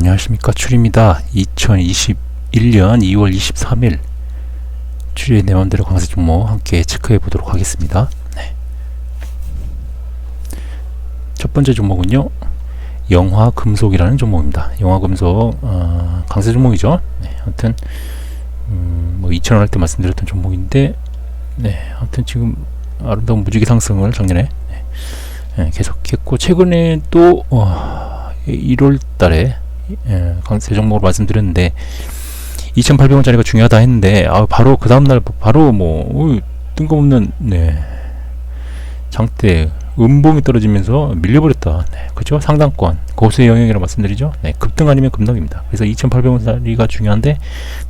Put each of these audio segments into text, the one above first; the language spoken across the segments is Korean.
안녕하십니까. 출입니다. 2021년 2월 23일 출입의 내 맘대로 강세 종목 함께 체크해 보도록 하겠습니다. 네. 첫 번째 종목은요. 영화 금속이라는 종목입니다. 영화 금속 어, 강세 종목이죠. 네, 아무튼 음, 뭐 2,000원 할 때 말씀드렸던 종목인데 네 아무튼 지금 아름다운 무지개 상승을 작년에 네, 네, 계속했고 최근에 또 어, 1월 달에 예, 강세 종목을 말씀드렸는데 2,800원짜리가 중요하다 했는데 아, 바로 그 다음 날 바로 뭐 어이, 뜬금없는 네. 장대 음봉이 떨어지면서 밀려버렸다. 네, 그죠? 상당권 고수의 영역이라고 말씀드리죠. 네, 급등 아니면 급락입니다. 그래서 2,800원짜리가 중요한데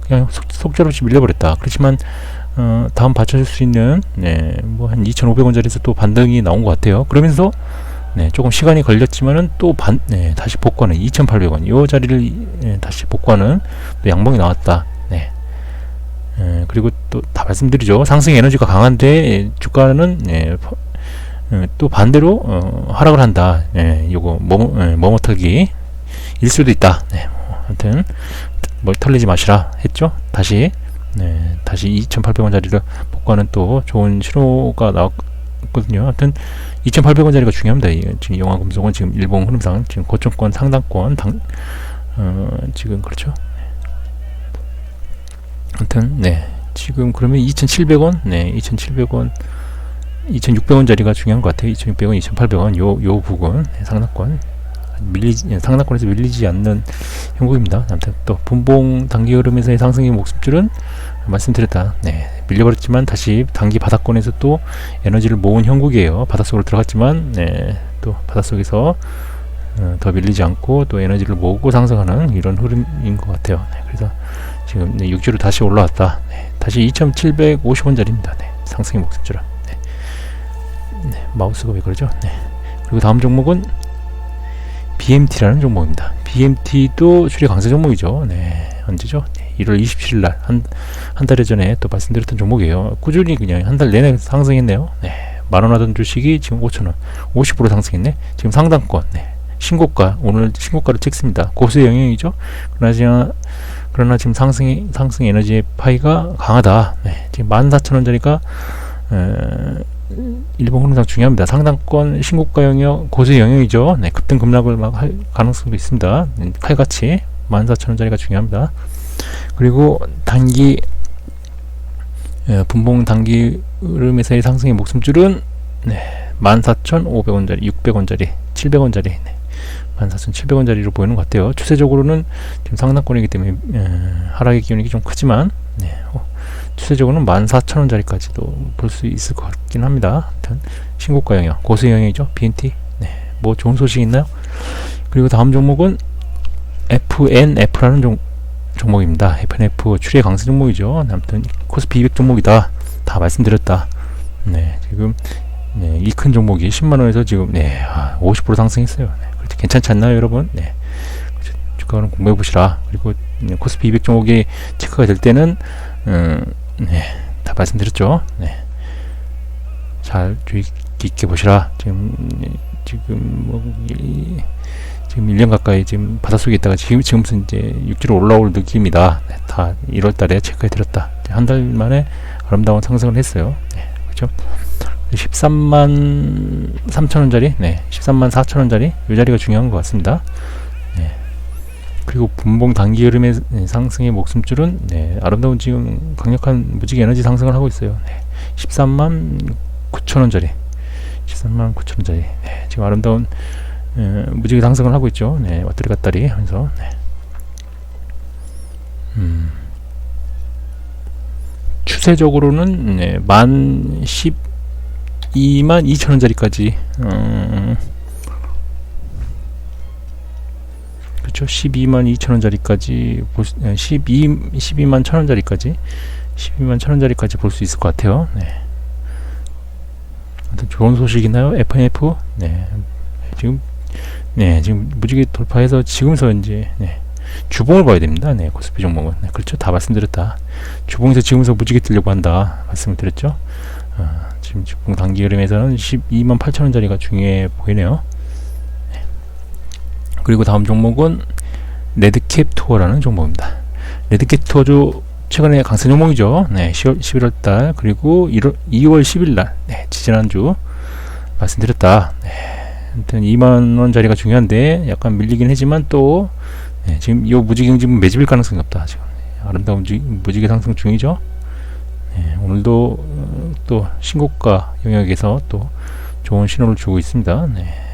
그냥 속, 속절없이 밀려버렸다. 그렇지만 어, 다음 받쳐줄 수 있는 네, 뭐한 2,500원짜리에서 또 반등이 나온 것 같아요. 그러면서 네, 조금 시간이 걸렸지만은 또 반, 네, 다시 복구하는 2,800원. 이 자리를 네, 다시 복구하는 또 양봉이 나왔다. 네. 에, 그리고 또 다 말씀드리죠. 상승 에너지가 강한데 주가는 네, 퍼, 에, 또 반대로 어, 하락을 한다. 예, 요거 머머, 예, 머뭇털기 일 수도 있다. 네, 뭐, 하여튼 뭐 털리지 마시라 했죠. 다시 네, 다시 2,800원짜리를 복구하는 또 좋은 신호가 나왔 거든요. 하여튼 2,800원짜리가 중요합니다. 이, 지금 영화 금속은 지금 일본 흐름상 지금 고점권 상단권 당, 어, 지금 그렇죠. 아무튼 네 지금 그러면 2,700원 네 2,700원 2,600원짜리가 중요한 것 같아요. 2,600원, 2,800원 요 요 부분 네, 상단권 밀리지 예, 상단권에서 밀리지 않는 형국입니다. 아무튼 또 분봉 단기 흐름에서의 상승의 목숨줄은 말씀드렸다. 네, 밀려버렸지만 다시 단기 바닥권에서 또 에너지를 모은 형국이에요. 바닷속으로 들어갔지만 네, 또 바닷속에서 어, 더 밀리지 않고 또 에너지를 모으고 상승하는 이런 흐름인 것 같아요. 네, 그래서 지금 네, 6주로 다시 올라왔다. 네, 다시 2,750원짜리입니다. 네, 상승의 목숨줄은. 네. 네, 마우스가 왜 그러죠? 네. 그리고 다음 종목은 BMT라는 종목입니다. BMT도 추리 강세 종목이죠. 네, 언제죠? 네, 1월 27일 날, 한, 한달 전에 또 말씀드렸던 종목이에요. 꾸준히 그냥 한 달 내내 상승했네요. 네, 만원 하던 주식이 지금 5천원, 50% 상승했네. 지금 상단권, 네, 신고가, 오늘 신고가를 찍습니다. 고수의 영역이죠. 그러나, 그러나 지금 상승, 상승 에너지의 파이가 강하다. 네, 지금 14,000원짜리가, 에, 일본 흐름상 중요합니다. 상단권 신고가 영역, 고수 영역이죠. 네, 급등 급락을 막 할 가능성도 있습니다. 네, 칼같이 14,000원짜리가 중요합니다. 그리고 단기 예, 분봉 단기 흐름에서의 상승의 목숨줄은 네, 14,500원짜리, 600원짜리, 700원짜리, 네, 14,700원짜리로 보이는 것 같아요. 추세적으로는 지금 상단권이기 때문에 에, 하락의 기운이 좀 크지만 추세적으로는 14,000원짜리까지도 볼 수 있을 것 같긴 합니다. 신고가 영역, 고수 영역이죠. BNT. 네, 뭐 좋은 소식 있나요? 그리고 다음 종목은 FNF라는 종, 종목입니다. FNF 추리의 강세 종목이죠. 아무튼 코스피 200 종목이다. 다 말씀드렸다. 네, 지금 네, 이 큰 종목이 10만 원에서 지금 네, 아, 50% 상승했어요. 네, 그렇죠. 괜찮지 않나요, 여러분? 네. 주가는 공부해 보시라. 그리고 네, 코스피 200 종목이 체크가 될 때는 음, 네, 다 말씀드렸죠. 네. 잘 주의 깊게 보시라. 지금 지금 뭐 이, 지금 1년 가까이 지금 바닷속에 있다가 지금 지금부터 이제 육지로 올라올 느낌이다. 네, 다 1월 달에 체크해 드렸다. 한 달 만에 아름다운 상승을 했어요. 네, 그렇죠? 13만 3천원짜리, 네, 13만 4천원짜리, 이 자리가 중요한 것 같습니다. 네. 그리고 분봉 단기 흐름의 상승의 목숨줄은, 네, 아름다운 지금 강력한 무지개 에너지 상승을 하고 있어요. 네, 13만 9천원짜리, 13만 9천원짜리, 네, 지금 아름다운 에, 무지개 상승을 하고 있죠. 네, 왔다리 갔다리 하면서, 네. 음. 추세적으로는 네, 만 10, 2만 2천 원짜리까지 음, 그렇죠 12만 2천 원짜리까지 볼 수, 12 12만 천 원짜리까지 12만 천 원짜리까지 볼 수 있을 것 같아요. 네. 좋은 소식이나요? FNF 네 지금 네 지금 무지개 돌파해서 지금서 이제 네. 주봉을 봐야 됩니다. 네, 코스피 종목은 네, 그렇죠. 다 말씀드렸다. 주봉에서 지금서 무지개 뜨려고 한다. 말씀을 드렸죠. 어, 지금 주봉 단기 흐름에서는 12만 8천 원짜리가 중요해 보이네요. 네. 그리고 다음 종목은 레드캡 투어라는 종목입니다. 레드캡 투어도 최근에 강세 종목이죠. 네, 10월, 11월 달 그리고 1월, 2월 10일 날 네, 지지난주 말씀드렸다. 네, 아무튼 2만 원짜리가 중요한데 약간 밀리긴 하지만 또 네, 지금 이 지금 매집일 가능성이 없다. 지금 네, 아름다운 무지, 무지개 상승 중이죠. 네, 오늘도 어, 또 신고가 영역에서 또 좋은 신호를 주고 있습니다. 네, 예,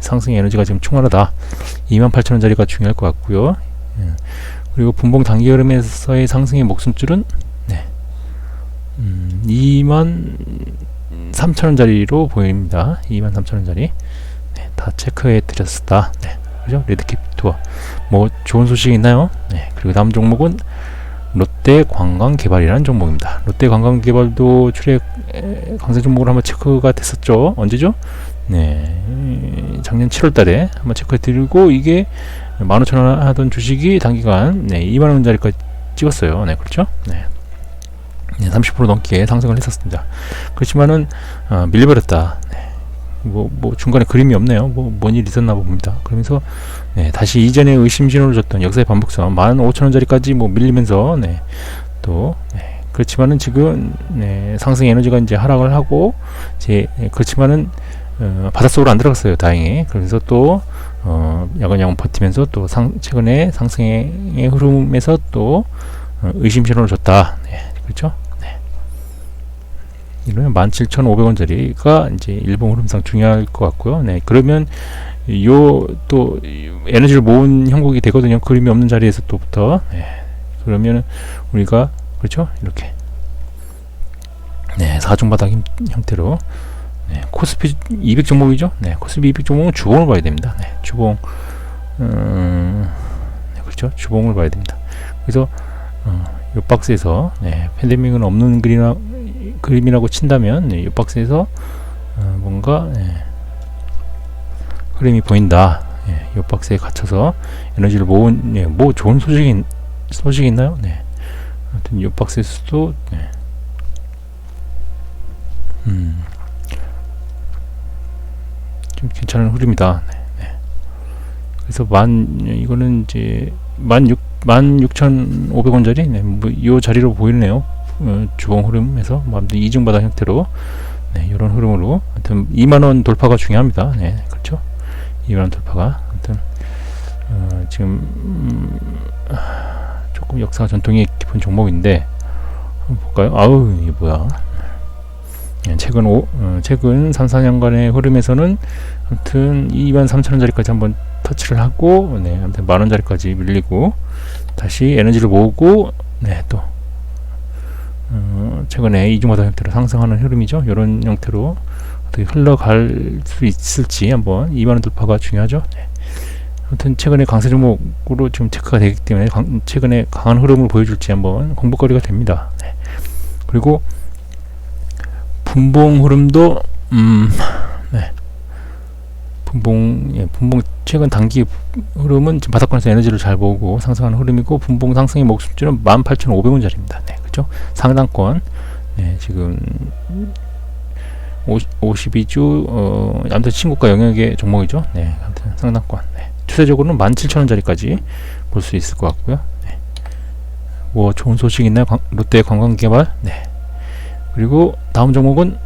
상승 에너지가 지금 충만하다. 28,000원짜리가 중요할 것 같고요. 예, 그리고 분봉 단기 흐름에서의 상승의 목숨줄은 네, 음, 2만 3천원짜리로 보입니다. 2만 3천원짜리 네, 다 체크해 드렸다. 네, 그죠? 레드캡 투어 뭐 좋은 소식 있나요? 네, 그리고 다음 종목은 롯데 관광 개발이라는 종목입니다. 롯데 관광 개발도 출액 에, 강세 종목으로 한번 체크가 됐었죠. 언제죠? 네, 작년 7월달에 한번 체크해 드리고 이게 15,000원 하던 주식이 단기간 네, 2만 원짜리까지 찍었어요. 네, 그렇죠? 네. 네, 30% 넘게 상승을 했었습니다. 그렇지만은 어, 밀려버렸다. 네. 뭐, 뭐 중간에 그림이 없네요. 뭐 뭔 일 있었나 봅니다. 그러면서 네, 다시 이전에 의심 신호를 줬던 역사의 반복선 15,000원짜리까지 뭐 밀리면서 네, 또 네, 그렇지만은 지금 네, 상승 에너지가 이제 하락을 하고 제 네, 그렇지만은 어, 바닷속으로 안 들어갔어요. 다행히. 그래서 또 어, 야간야간 버티면서 또 상, 최근에 상승의 흐름에서 또 어, 의심 신호를 줬다. 네, 그렇죠? 네. 이러면 17,500원짜리가 이제 일본 흐름상 중요할 것 같고요. 네, 그러면 요 또 에너지를 모은 형국이 되거든요. 그림이 없는 자리에서 또부터. 네, 그러면 우리가 그렇죠? 이렇게 네, 사중바닥 힘, 형태로 네, 코스피 200 종목이죠. 네, 코스피 200 종목은 주봉을 봐야 됩니다. 네, 주봉, 음, 네, 그렇죠. 주봉을 봐야 됩니다. 그래서 어, 이 박스에서 네, 팬데믹은 없는 그림이라, 그림이라고 친다면 네, 이 박스에서 어, 뭔가 네, 흐름이 보인다. 네, 이 박스에 갇혀서 에너지를 모은 네, 뭐 좋은 소식이 소식이 있나요? 네. 아무튼 이 박스에서도 네. 음. 좀 괜찮은 흐름이다. 네, 네. 그래서 만 이거는 이제 만 육 만 육천 오백 원짜리 네, 뭐이 자리로 보이네요. 어, 주봉 흐름에서 뭐 아무튼 이중 바닥 형태로 네, 이런 흐름으로 하여튼 2만 원 돌파가 중요합니다. 네, 그렇죠. 2만 원 돌파가 하여튼 어, 지금 음, 아, 조금 역사가 전통이 깊은 종목인데 한번 볼까요? 아우 이게 뭐야? 예, 최근 오, 어, 최근 3, 4년간의 흐름에서는 아무튼 2만 3천 원짜리까지 한번 터치를 하고 네, 아무튼 만 원짜리까지 밀리고 다시 에너지를 모으고 네, 또 어, 최근에 이중바닥 형태로 상승하는 흐름이죠. 이런 형태로 어떻게 흘러갈 수 있을지 한번 2만 원 돌파가 중요하죠. 네. 아무튼 최근에 강세 종목으로 지금 체크가 되기 때문에 강, 최근에 강한 흐름을 보여줄지 한번 공부거리가 됩니다. 네. 그리고 분봉 흐름도 음, 네. 분봉 예, 분봉 최근 단기 흐름은 지금 바닥권에서 에너지를 잘 보고 상승하는 흐름이고 분봉 상승의 목숨줄은 18,500원짜리입니다. 네, 그렇죠? 상단권 네, 지금 52주 어, 아무튼 신고가 영역의 종목이죠. 네, 아무튼 상단권. 네. 추세적으로는 17,000원짜리까지 볼 수 있을 것 같고요. 네. 뭐 좋은 소식 있나요? 관, 롯데 관광개발. 네. 그리고 다음 종목은